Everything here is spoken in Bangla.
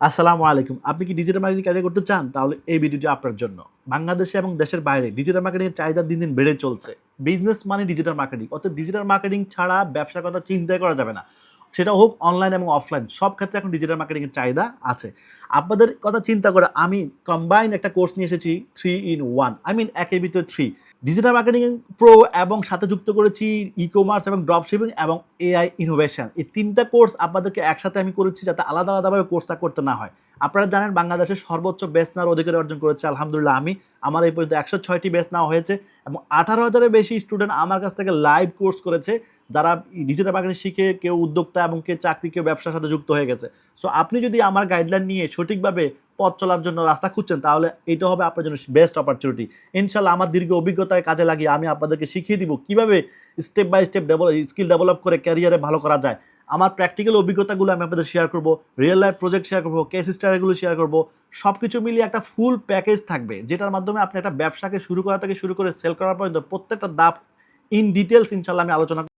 আসসালামু আলাইকুম। আপনি কি ডিজিটাল মার্কেটিং ক্যারিয়ার করতে চান? তাহলে এই ভিডিওটি আপনার জন্য। বাংলাদেশে এবং দেশের বাইরে ডিজিটাল মার্কেটিংয়ের চাহিদা দিন দিন বেড়ে চলছে। বিজনেস মানে ডিজিটাল মার্কেটিং অর্থাৎ ডিজিটাল মার্কেটিং ছাড়া ব্যবসার কথা চিন্তাই করা যাবে না। সেটা হোক অনলাইন এবং অফলাইন সব ক্ষেত্রে এখন ডিজিটাল মার্কেটিংয়ের চাহিদা আছে। আপনাদের কথা চিন্তা করে আমি কম্বাইন একটা কোর্স নিয়ে এসেছি three in one I mean একের ভিতরে থ্রি ডিজিটাল মার্কেটিং প্রো এবং সাথে যুক্ত করেছি ই কমার্স এবং ড্রপ শিপিং এবং এআই ইনোভেশন এই তিনটা কোর্স আপনাদেরকে একসাথে আমি করেছি যাতে আলাদা আলাদাভাবে কোর্সটা করতে না হয়। আপনারা জানেন বাংলাদেশের সর্বোচ্চ বেস নেওয়ার অধিকার অর্জন করেছে, আলহামদুলিল্লাহ আমি। আমার এই পর্যন্ত একশো ছয়টি বেস নেওয়া হয়েছে এবং আঠারো হাজারের বেশি স্টুডেন্ট আমার কাছ থেকে লাইভ কোর্স করেছে। যারা ডিজিটাল মার্কেটিং শিখে, কেউ উদ্যোক্তা এবং কেউ চাকরি কেউ ব্যবসার সাথে যুক্ত হয়ে গেছে। সো আপনি যদি আমার গাইডলাইন নিয়ে সঠিকভাবে পথ চলার জন্য রাস্তা খুঁজছেন, তাহলে এটা হবে আপনার জন্য বেস্ট অপরচুনিটি ইনশাল্লাহ আমার দীর্ঘ অভিজ্ঞতায় কাজে লাগিয়ে আমি আপনাদেরকে শিখিয়ে দিব কীভাবে step by step develop skill develop করে ক্যারিয়ারে ভালো করা যায়। আমার প্র্যাকটিক্যাল অভিজ্ঞতাগুলো আমি আপনাদের শেয়ার করব রিয়েল লাইফ প্রজেক্ট শেয়ার করব কেস স্টাডিগুলো শেয়ার করব সব কিছু মিলিয়ে একটা ফুল প্যাকেজ থাকবে, যেটার মাধ্যমে আপনি একটা ব্যবসাকে শুরু করা থেকে শুরু করে সেল করার পর্যন্ত প্রত্যেকটা দাপ ইন ডিটেলস ইনশাল্লাহ আমি আলোচনা